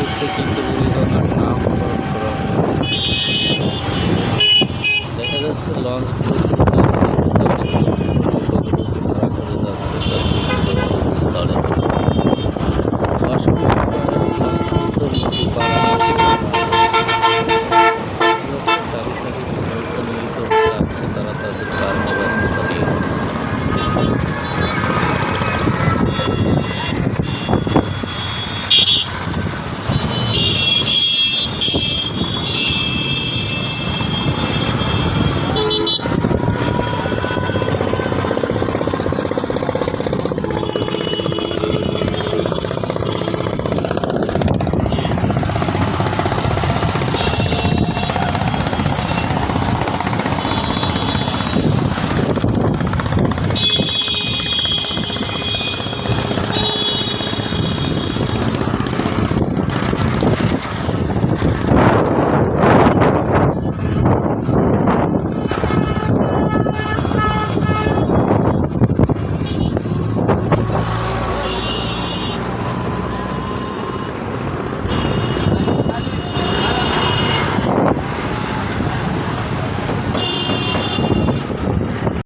প্রত্যেকে দুর্ঘটনার নামকরণ করা হয়েছে। দেখা যাচ্ছে লঞ্চগুলোতে